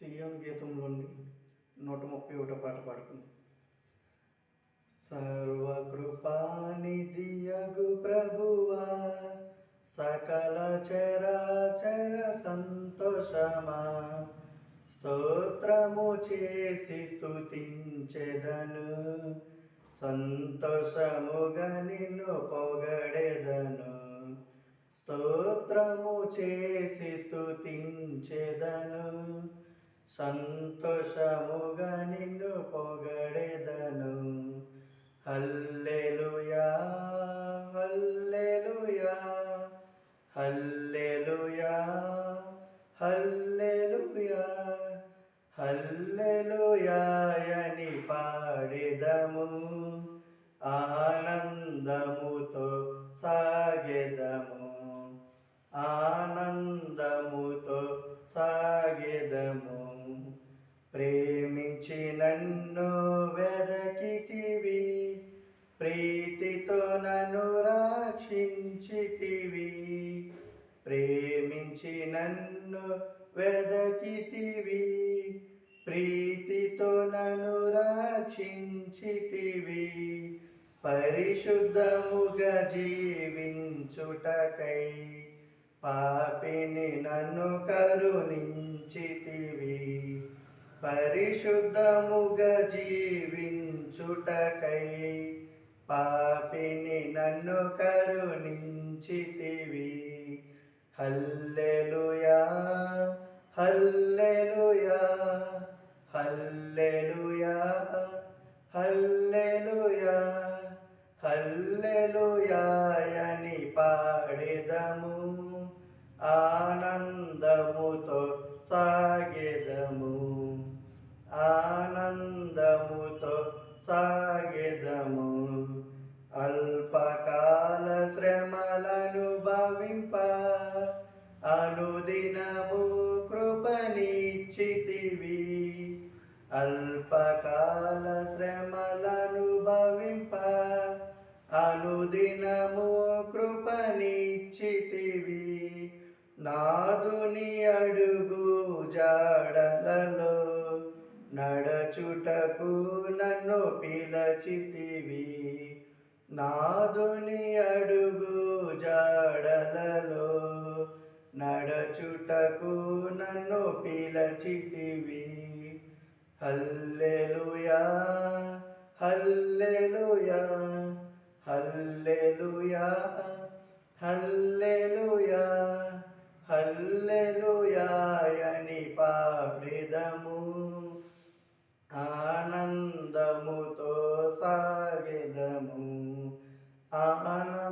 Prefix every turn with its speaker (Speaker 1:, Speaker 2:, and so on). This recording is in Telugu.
Speaker 1: సియోన్ గీతంలోని నూట ముప్పై ఒకటో పాట పాడుకుంది. సర్వకృపానిధియగు ప్రభువా సకల చరాచర సంతోషమా స్తోత్రము చేసి స్థుతించెదను సంతోషముగా నిన్ను పొగడెదను స్తోత్రము చేసి స్థుతించెదను సంతోషముగా నిన్ను పొగడెదను హల్లెలూయా హల్లెలూయా హల్లెలూయా హల్లెలూయా హల్లెలూయా అని పాడెదము ఆనందముతో ప్రేమించి నన్ను వెదకితివి ప్రీతితో నన్ను రక్షించితివి. ప్రేమించి నన్ను వెదకితివి ప్రీతితో నన్ను రక్షించితివి. పరిశుద్ధముగా జీవించుటకై పాపిని నన్ను కరుణించితివి. పరిశుద్ధముగా జీవించుటకై పాపిని నన్ను కరుణించితివి. హల్లెలుయా హల్లెలుయా హల్లెలుయా హల్లెలుయా హల్లెలుయాయని పాడెదము ఆనందముతో సాగెదము ఆనందముతో సాగెదము. అల్పకాల శ్రమలను భవింప అనుదినము కృపనిచ్చితివి. అల్పకాల శ్రమలను భవింప అనుదినము కృపనిచ్చితివి. నాదుని అడుగు జాడలలో నడచుటకు నన్ను పిలచితివి. నాదుని అడుగు జాడలలో నడచుటకు నన్ను పిలచితివి. Hallelujah hallelujah hallelujah hallelujah hallelujah. సాగెదము. ఆనందముతో సాగి